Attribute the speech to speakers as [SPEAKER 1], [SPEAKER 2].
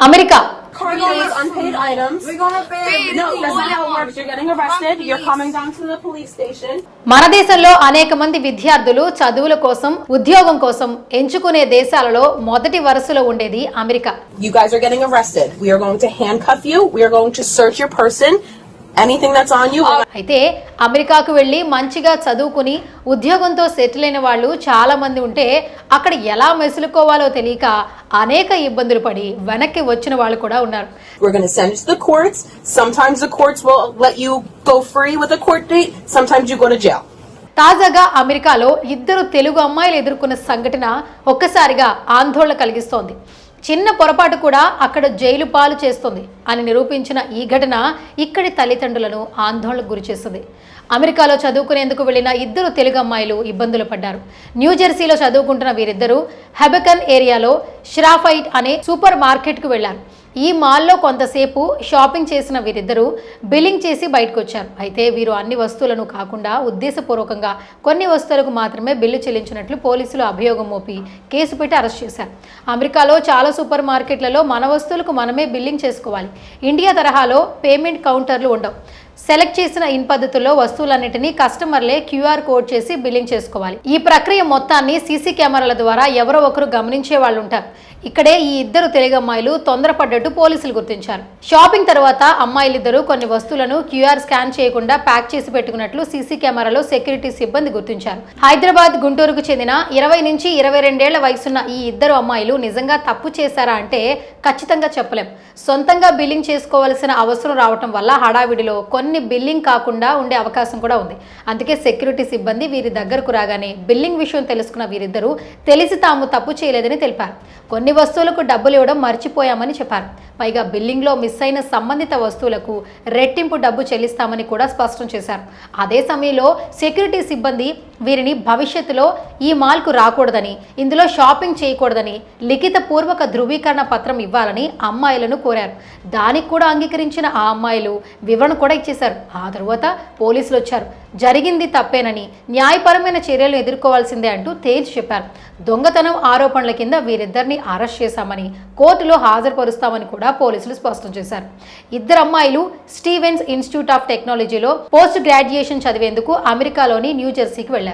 [SPEAKER 1] America. మన దేశంలో అనేక మంది విద్యార్థులు చదువుల కోసం ఉద్యోగం కోసం ఎంచుకునే దేశాలలో మొదటి వరుసలో ఉండేది అమెరికా.
[SPEAKER 2] యుగాజర్ గెటింగ్ పర్సన్
[SPEAKER 1] అయితే అమెరికాకు వెళ్ళి మంచిగా చదువుకుని ఉద్యోగంతో సెటిల్ అయిన వాళ్ళు చాలా మంది ఉంటే అక్కడ ఎలా మెసులుకోవాలో తెలియక అనేక ఇబ్బందులు పడి వెనక్కి వచ్చిన వాళ్ళు కూడా ఉన్నారు
[SPEAKER 2] We're going to send you to the courts. Sometimes the courts will let you go free with a court date. Sometimes you go to jail.
[SPEAKER 1] తాజాగా అమెరికాలో ఇద్దరు తెలుగు అమ్మాయిలు ఎదుర్కొన్న సంఘటన ఒక్కసారిగా ఆందోళన కలిగిస్తోంది చిన్న పొరపాటు కూడా అక్కడ జైలు పాలు చేస్తుంది అని నిరూపించిన ఈ ఘటన ఇక్కడి తల్లిదండ్రులను ఆందోళనకు గురిచేస్తుంది అమెరికాలో చదువుకునేందుకు వెళ్ళిన ఇద్దరు తెలుగు అమ్మాయిలు ఇబ్బందులు పడ్డారు. న్యూజెర్సీలో చదువుకుంటున్న వీరిద్దరూ హెబకన్ ఏరియాలో ష్రాఫైట్ అనే సూపర్ మార్కెట్కు వెళ్ళారు ఈ మాల్లో కొంతసేపు షాపింగ్ చేసిన వీరిద్దరూ బిల్లింగ్ చేసి బయటకు వచ్చారు అయితే వీరు అన్ని వస్తువులను కాకుండా ఉద్దేశపూర్వకంగా కొన్ని వస్తువులకు మాత్రమే బిల్లు చెల్లించినట్లు పోలీసులు అభియోగం మోపి కేసు పెట్టి అరెస్ట్ చేశారు. అమెరికాలో చాలా సూపర్ మార్కెట్లలో మన వస్తువులకు మనమే బిల్లింగ్ చేసుకోవాలి. ఇండియా తరహాలో పేమెంట్ కౌంటర్లు ఉండవు. సెలెక్ట్ చేసిన ఇన్ పద్ధతుల్లో వస్తువులన్నింటినీ కస్టమర్లే క్యూఆర్ కోడ్ చేసి బిల్లింగ్ చేసుకోవాలి. ఈ ప్రక్రియ మొత్తాన్ని సీసీ కెమెరాల ద్వారా ఎవరో ఒకరు గమనించే వాళ్ళు ఉంటారు. ఇక్కడే ఈ ఇద్దరు తెలుగు అమ్మాయిలు తొందరపడ్డట్టు పోలీసులు గుర్తించారు. షాపింగ్ తర్వాత అమ్మాయిలిద్దరూ కొన్ని వస్తువులను క్యూఆర్ స్కాన్ చేయకుండా ప్యాక్ చేసి పెట్టుకున్నట్లు సీసీ కెమెరాలో సెక్యూరిటీ సిబ్బంది గుర్తించారు. హైదరాబాద్ గుంటూరుకు చెందిన ఇరవై నుంచి ఇరవై రెండేళ్ళ వయసున్న ఈ ఇద్దరు అమ్మాయిలు నిజంగా తప్పు చేశారా అంటే ఖచ్చితంగా చెప్పలేం. సొంతంగా బిల్లింగ్ చేసుకోవాల్సిన అవసరం రావటం వల్ల హడావిడిలో కొన్ని బిల్లింగ్ కాకుండా ఉండే అవకాశం కూడా ఉంది. అందుకే సెక్యూరిటీ సిబ్బంది వీరి దగ్గరకు రాగానే బిల్లింగ్ విషయం తెలుసుకున్న వీరిద్దరూ తెలిసి తాము తప్పు చేయలేదని తెలిపారు. కొన్ని వస్తువులకు డబ్బులు ఇవ్వడం మర్చిపోయామని చెప్పారు. పైగా బిల్లింగ్లో మిస్ అయిన సంబంధిత వస్తువులకు రెట్టింపు డబ్బు చెల్లిస్తామని కూడా స్పష్టం చేశారు. అదే సమయంలో సెక్యూరిటీ సిబ్బంది వీరిని భవిష్యత్తులో ఈ మాల్కు రాకూడదని ఇందులో షాపింగ్ చేయకూడదని లిఖిత పూర్వక ధృవీకరణ పత్రం ఇవ్వాలని అమ్మాయిలను కోరారు. దానికి కూడా అంగీకరించిన ఆ అమ్మాయిలు వివరణ కూడా ఇచ్చేశారు. ఆ తరువాత పోలీసులు వచ్చారు. జరిగింది తప్పేనని న్యాయపరమైన చర్యలు ఎదుర్కోవాల్సిందే అంటూ తేల్చి చెప్పారు. దొంగతనం ఆరోపణల కింద వీరిద్దరిని అరెస్ట్ చేశామని కోర్టులో హాజరుపరుస్తామని కూడా పోలీసులు స్పష్టం చేశారు. ఇద్దరు అమ్మాయిలు స్టీవెన్స్ ఇన్స్టిట్యూట్ ఆఫ్ టెక్నాలజీలో పోస్ట్ గ్రాడ్యుయేషన్ చదివేందుకు అమెరికాలోని న్యూజెర్సీకి వెళ్ళారు.